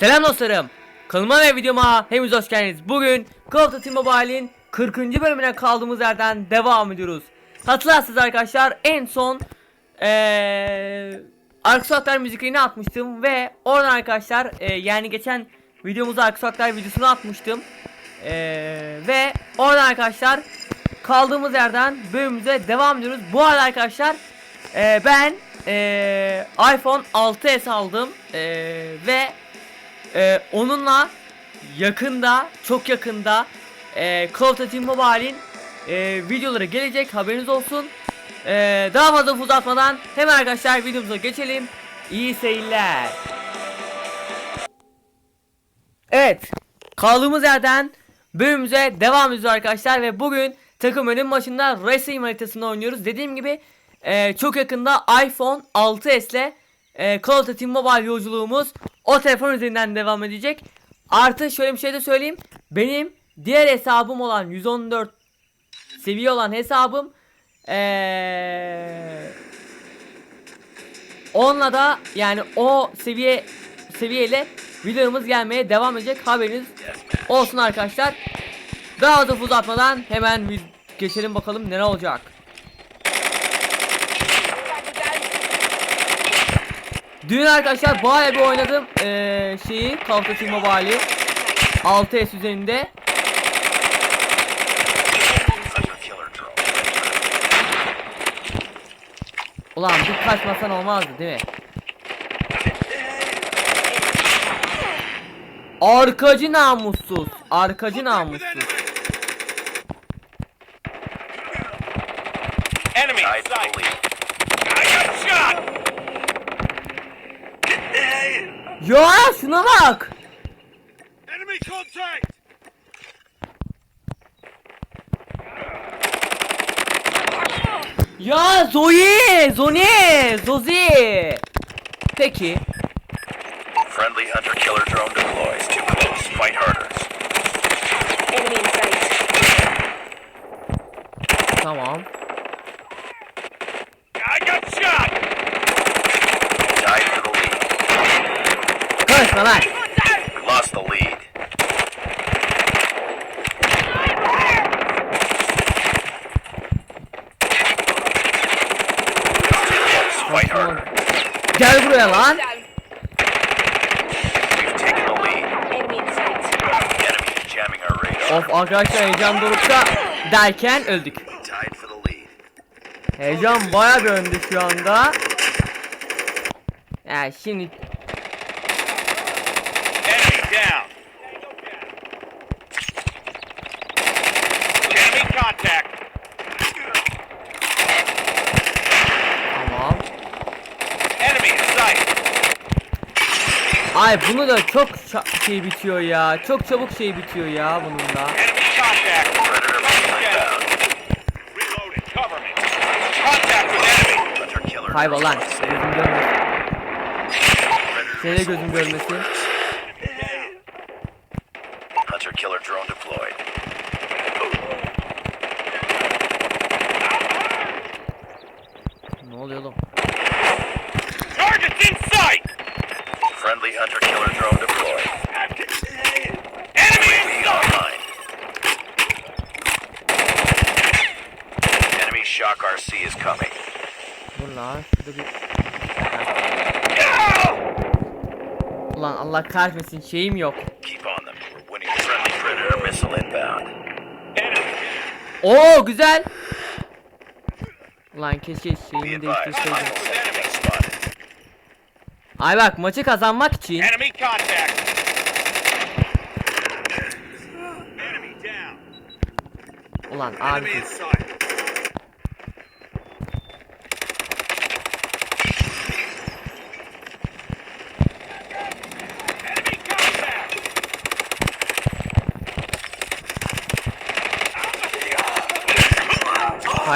Selam dostlarım. Kanalıma ve videoma hepiniz hoş geldiniz. Bugün Call of Duty Mobile'in 40. bölümüne kaldığımız yerden devam ediyoruz. Hatırlarsınız arkadaşlar en son eee Arka Sokaklar müziklerini atmıştım ve oradan arkadaşlar eee, yani geçen videomuzda Arka Sokaklar videosunu atmıştım. Eee, ve oradan arkadaşlar kaldığımız yerden bölümümüze devam ediyoruz. Bu arada arkadaşlar eee, ben eee, iPhone 6s aldım eee, ve ee, onunla yakında, çok yakında e, Call of Duty Mobile'in e, videoları gelecek haberiniz olsun. Ee, daha fazla uzatmadan hemen arkadaşlar videomuza geçelim. İyi seyirler. Evet, kaldığımız yerden bölümümüze devam ediyoruz arkadaşlar ve bugün takım önüm maçında Racing haritasında oynuyoruz. Dediğim gibi e, çok yakında iPhone 6s ile e, Call of Duty Mobile yolculuğumuz o telefon üzerinden devam edecek. Artı şöyle bir şey de söyleyeyim. Benim diğer hesabım olan 114 seviye olan hesabım eee onunla da yani o seviye seviyeyle videomuz gelmeye devam edecek haberiniz olsun arkadaşlar. Daha da uzatmadan hemen geçelim bakalım ne olacak. Dün arkadaşlar bayağı bir oynadım eee şeyi of Duty Mobile'i 6S üzerinde. Ulan bir kaçmasan olmazdı değil mi? Arkacı namussuz. Arkacı namussuz. Enemy in Tied for sight. the lead. I got shot. Ya şuna bak. Enemy contact. Ya Zoe, Zoni, Zozi. Peki. Friendly hunter killer drone deploys. Too close. Fight harder. Enemy in sight. Tamam. Lan. Lost the lead. Gel buraya lan. Of arkadaşlar heyecan dorukta derken öldük. Heyecan baya önde şu anda. Ya şimdi Enemy down. Enemy contact. tamam. Enemy in sight. Ay bunu da çok ça- şey bitiyor ya. Çok çabuk şey bitiyor ya bunun da. Enemy contact. Predator missile Down. inbound. Reloading. Cover me. Contact with enemy. Hunter killer Kaybol lan. drone Gözüm görmesin. Predator Seni de missile gözüm görmesin. Hunter killer drone deployed. Ne oluyor oğlum? Targets in sight. Friendly hunter killer drone deployed. Enemy in UAV sight. online. Shock RC is coming. Dur lan şurada bir... Ulan Allah kahretmesin şeyim yok. Keep on them. We're winning friendly predator missile inbound. Enemy. Oo güzel. Ulan keşke şeyimi değiştirseydim. Ay bak maçı kazanmak için ulan abi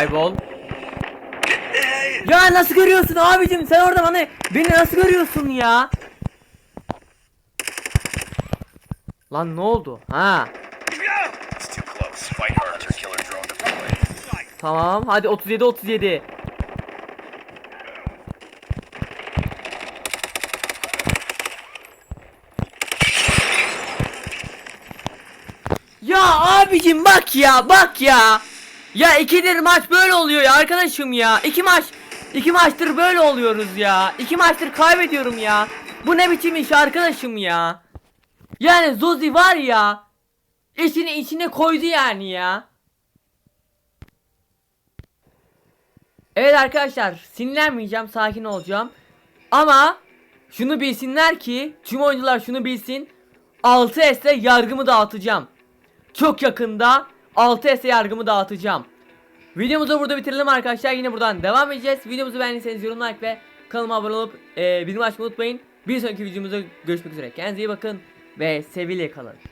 Kaybol. Ya nasıl görüyorsun abicim sen orada bana beni nasıl görüyorsun ya? Lan ne oldu? Ha. Tamam hadi 37 37. Ya abicim bak ya bak ya. Ya ikidir maç böyle oluyor ya arkadaşım ya. İki maç iki maçtır böyle oluyoruz ya. İki maçtır kaybediyorum ya. Bu ne biçim iş arkadaşım ya. Yani Zozi var ya. İçini içine koydu yani ya. Evet arkadaşlar sinirlenmeyeceğim sakin olacağım. Ama şunu bilsinler ki tüm oyuncular şunu bilsin. 6S'le yargımı dağıtacağım. Çok yakında 6S'le yargımı dağıtacağım. Videomuzu burada bitirelim arkadaşlar. Yine buradan devam edeceğiz. Videomuzu beğendiyseniz yorum like ve kanalıma abone olup e, bildirim açmayı unutmayın. Bir sonraki videomuzda görüşmek üzere. Kendinize iyi bakın ve sevgiyle kalın.